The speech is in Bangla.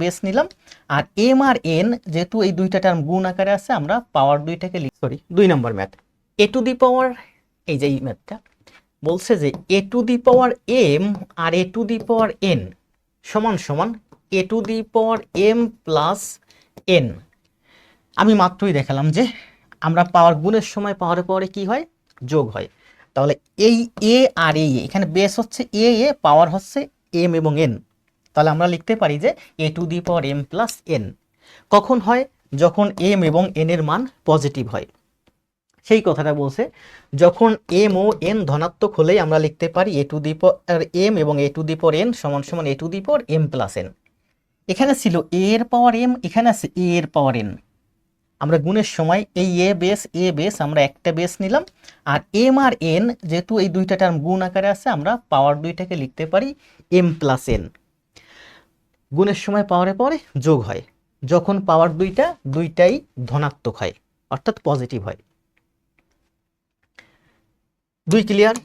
বেস নিলাম আর এম আর এন যেহেতু এই দুইটা টার্ম গুণ আকারে আছে আমরা পাওয়ার দুইটাকে সরি দুই নম্বর ম্যাথ এ টু দি পাওয়ার এই যে এই ম্যাথটা বলছে যে a to the power m R a to the power n সমান সমান a to the power m plus n আমি মাত্রই দেখালাম যে আমরা পাওয়ার গুণের সময় পাওয়ারে পাওয়ারে কি হয়? যোগ হয়। তাহলে এই এ আর এ, এখানে বেস হচ্ছে এ এ পাওয়ার হচ্ছে এম এবং এন তাহলে আমরা লিখতে পারি যে a to the power m plus n কখন হয়? যখন এম এবং এন এর মান পজিটিভ হয়। সেই কথাটা বলছে, যখন এম ও এন ধনাত্মক হলেই আমরা লিখতে পারি এ টু দি পাওয়ার এম এবং এ টু দি পাওয়ার এন সমান সমান a to the power m plus n এখানে ছিল এ এর পাওয়ার এম এখানে আছে এ এর পাওয়ার এন আমরা গুণের সময় এই এ বেস এ বেস আমরা একটা বেস নিলাম, আর এম আর এন যেহেতু এই দুইটা টার্ম গুণ আকারে আছে, আমরা পাওয়ার দুইটাকে লিখতে পারি এম প্লাস এন গুণের সময় পাওয়ারে পরে যোগ হয়। যখন পাওয়ার দুইটা, দুইটাই ধনাত্মক হয়, অর্থাৎ পজিটিভ হয়। দুই ক্লিয়ার